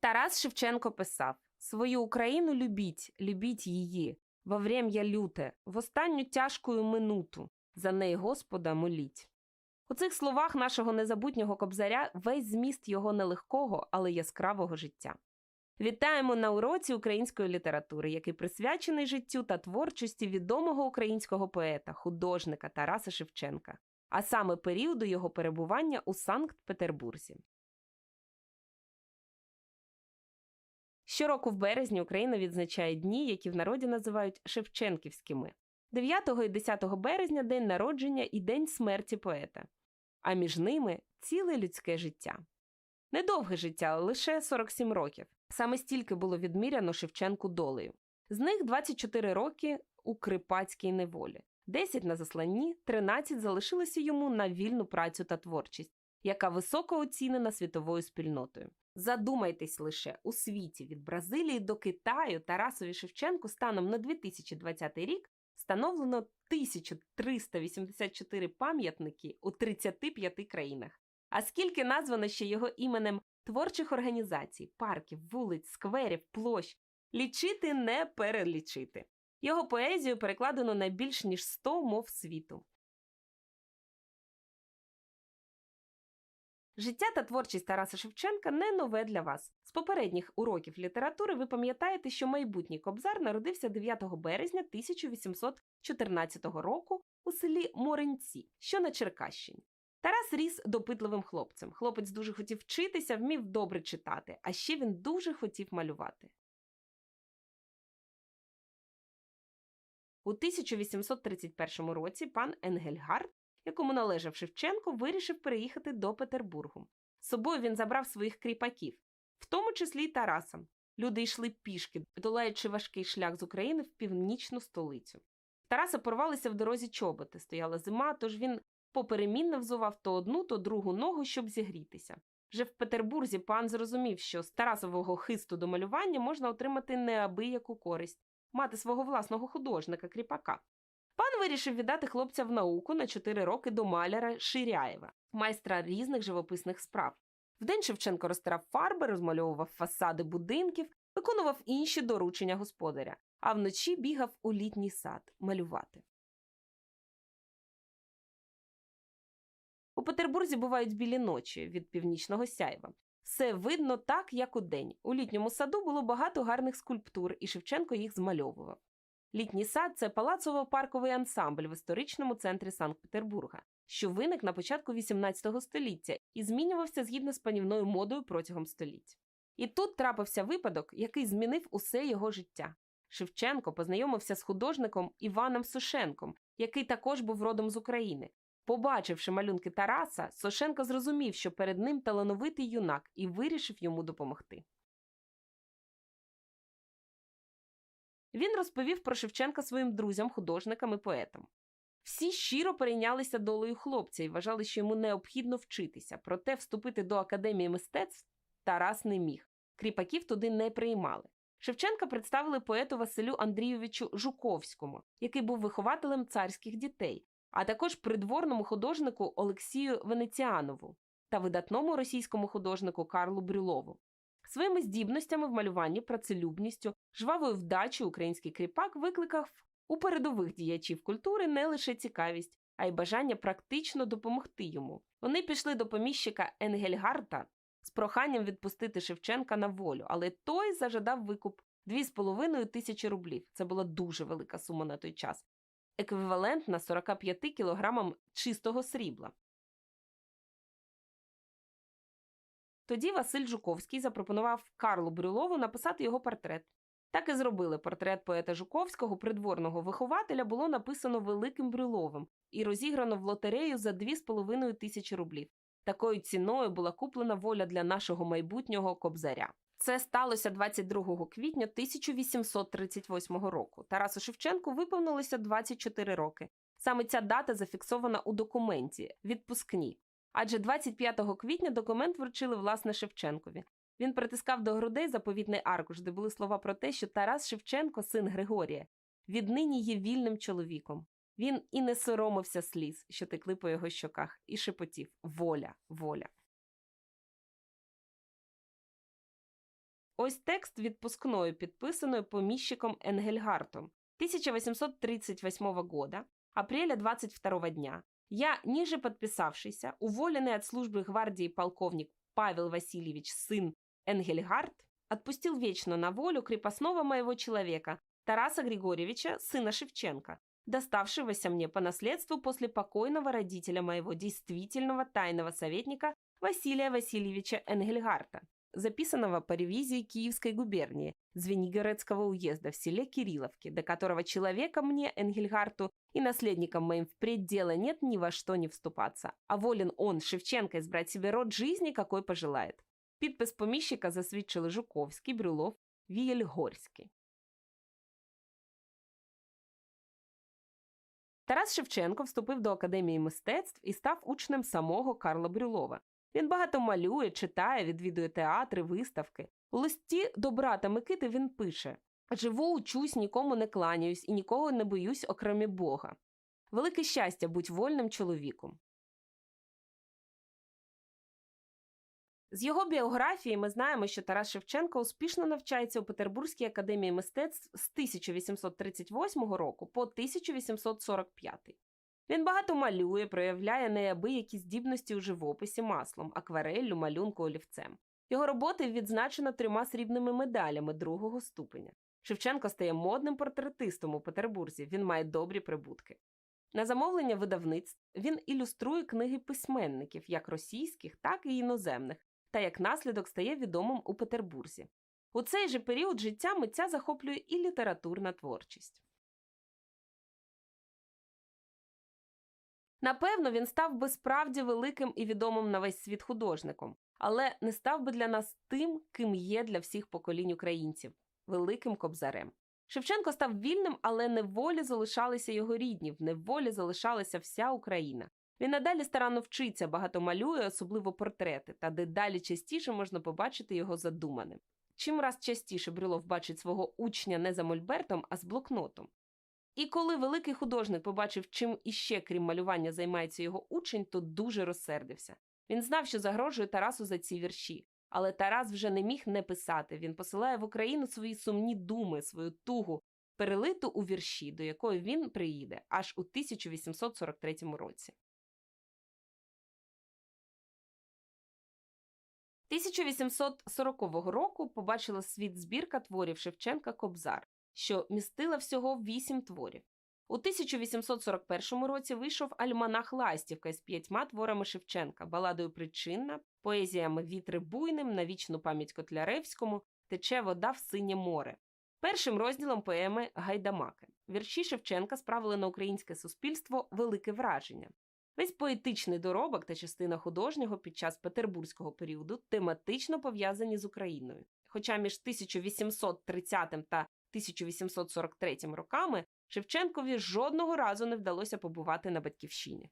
Тарас Шевченко писав: Свою Україну любіть, любіть її, во врем'я люте, в останню тяжкую минуту, за неї Господа моліть. У цих словах нашого незабутнього кобзаря весь зміст його нелегкого, але яскравого життя. Вітаємо на уроці української літератури, який присвячений життю та творчості відомого українського поета, художника Тараса Шевченка, а саме періоду його перебування у Санкт-Петербурзі. Щороку в березні Україна відзначає дні, які в народі називають Шевченківськими. 9 і 10 березня день народження і день смерті поета, а між ними ціле людське життя. Недовге життя, лише 47 років. Саме стільки було відміряно Шевченку долею. З них 24 роки у крипацькій неволі, 10 на засланні, 13 залишилося йому на вільну працю та творчість, яка високо оцінена світовою спільнотою. Задумайтесь лише у світі від Бразилії до Китаю Тарасові Шевченку станом на 2020 рік встановлено 1384 пам'ятники у 35 країнах. А скільки названо ще його іменем творчих організацій, парків, вулиць, скверів, площ, лічити не перелічити. Його поезію перекладено на більш ніж 100 мов світу. Життя та творчість Тараса Шевченка не нове для вас. З попередніх уроків літератури ви пам'ятаєте, що майбутній кобзар народився 9 березня 1814 року у селі Моринці, що на Черкащині. Тарас ріс допитливим хлопцем. Хлопець дуже хотів вчитися, вмів добре читати, а ще він дуже хотів малювати. У 1831 році пан Енгельгард, якому належав Шевченко, вирішив переїхати до Петербургу. З собою він забрав своїх кріпаків, в тому числі й Тараса. Люди йшли пішки, долаючи важкий шлях з України в північну столицю. Тараса порвалися в дорозі чоботи, стояла зима, тож він поперемінно взував то одну, то другу ногу, щоб зігрітися. Вже в Петербурзі пан зрозумів, що з Тарасового хисту до малювання можна отримати неабияку користь, мати свого власного художника кріпака. Пан вирішив віддати хлопця в науку на 4 роки до маляра Ширяєва, майстра різних живописних справ. Вдень Шевченко розтирав фарби, розмальовував фасади будинків, виконував інші доручення господаря, а вночі бігав у літній сад малювати. У Петербурзі бувають білі ночі від північного сяйва. Все видно так, як у день. У літньому саду було багато гарних скульптур, і Шевченко їх змальовував. Літній сад це палацово-парковий ансамбль в історичному центрі Санкт-Петербурга, що виник на початку XVIII століття і змінювався згідно з панівною модою протягом століть. І тут трапився випадок, який змінив усе його життя. Шевченко познайомився з художником Іваном Сушенком, який також був родом з України. Побачивши малюнки Тараса, Сошенко зрозумів, що перед ним талановитий юнак, і вирішив йому допомогти. Він розповів про Шевченка своїм друзям, художникам і поетам. Всі щиро перейнялися долею хлопця і вважали, що йому необхідно вчитися, проте вступити до академії мистецтв Тарас не міг. Кріпаків туди не приймали. Шевченка представили поету Василю Андрійовичу Жуковському, який був вихователем царських дітей, а також придворному художнику Олексію Венеціанову та видатному російському художнику Карлу Брюлову. Своїми здібностями в малюванні, працелюбністю, жвавою вдачею український кріпак викликав у передових діячів культури не лише цікавість, а й бажання практично допомогти йому. Вони пішли до поміщика Енгельгарта з проханням відпустити Шевченка на волю, але той зажадав викуп 2,5 тисячі рублів. Це була дуже велика сума на той час, еквівалентна 45 кілограмам чистого срібла. Тоді Василь Жуковський запропонував Карлу Брюлову написати його портрет. Так і зробили портрет поета Жуковського, придворного вихователя, було написано Великим Брюловим і розіграно в лотерею за 2,5 тисячі рублів. Такою ціною була куплена воля для нашого майбутнього кобзаря. Це сталося 22 квітня 1838 року. Тарасу Шевченку виповнилося 24 роки. Саме ця дата зафіксована у документі відпускні. Адже 25 квітня документ вручили власне Шевченкові. Він притискав до грудей заповітний аркуш, де були слова про те, що Тарас Шевченко, син Григорія, віднині є вільним чоловіком. Він і не соромився сліз, що текли по його щоках, і шепотів воля, воля. Ось текст відпускною, підписаною поміщиком Енгельгартом 1838 года, апреля 22 дня. Я, ниже подписавшийся, уволенный от службы гвардии полковник Павел Васильевич, сын Энгельгард, отпустил вечно на волю крепостного моего человека Тараса Григорьевича, сына Шевченко, доставшегося мне по наследству после покойного родителя моего действительного тайного советника Василия Васильевича Энгельгарта, записанного по ревизии Киевской губернии Звенигородского уезда в селе Кирилловки, до которого человека мне, Энгельгарту, и наследникам моим впредь дела нет ни во что не вступаться, а волен он, Шевченко, избрать себе род жизни, какой пожелает. Підпис поміщика засвідчили Жуковський, Брюлов, Вієльгорський. Тарас Шевченко вступив до Академії мистецтв і став учнем самого Карла Брюлова. Він багато малює, читає, відвідує театри, виставки. У листі до брата Микити він пише: Живу, учусь, нікому не кланяюсь і нікого не боюсь, окремі Бога. Велике щастя бути вольним чоловіком. З його біографії ми знаємо, що Тарас Шевченко успішно навчається у Петербурзькій академії мистецтв з 1838 року по 1845. Він багато малює, проявляє неабиякі здібності у живописі маслом, аквареллю, малюнку, олівцем. Його роботи відзначено трьома срібними медалями другого ступеня. Шевченко стає модним портретистом у Петербурзі. Він має добрі прибутки. На замовлення видавництв він ілюструє книги письменників, як російських, так і іноземних, та як наслідок стає відомим у Петербурзі. У цей же період життя митця захоплює і літературна творчість. Напевно, він став би справді великим і відомим на весь світ художником, але не став би для нас тим, ким є для всіх поколінь українців великим кобзарем. Шевченко став вільним, але не в волі залишалися його рідні, в неволі залишалася вся Україна. Він надалі старанно вчиться, багато малює, особливо портрети, та дедалі частіше можна побачити його задуманим. Чим раз частіше Брюлов бачить свого учня не за мольбертом, а з блокнотом. І коли великий художник побачив, чим іще, крім малювання, займається його учень, то дуже розсердився. Він знав, що загрожує Тарасу за ці вірші. Але Тарас вже не міг не писати. Він посилає в Україну свої сумні думи, свою тугу, перелиту у вірші, до якої він приїде аж у 1843 році. 1840 року побачила світ збірка творів Шевченка Кобзар, що містила всього вісім творів. У 1841 році вийшов альманах Ластівка з п'ятьма творами Шевченка, баладою Причинна, поезіями Вітри буйним на вічну пам'ять Котляревському, Тече вода в синє море. Першим розділом поеми Гайдамаки. Вірші Шевченка справили на українське суспільство велике враження. Весь поетичний доробок та частина художнього під час петербурзького періоду тематично пов'язані з Україною. Хоча між 1830 та 1843 роками Шевченкові жодного разу не вдалося побувати на батьківщині.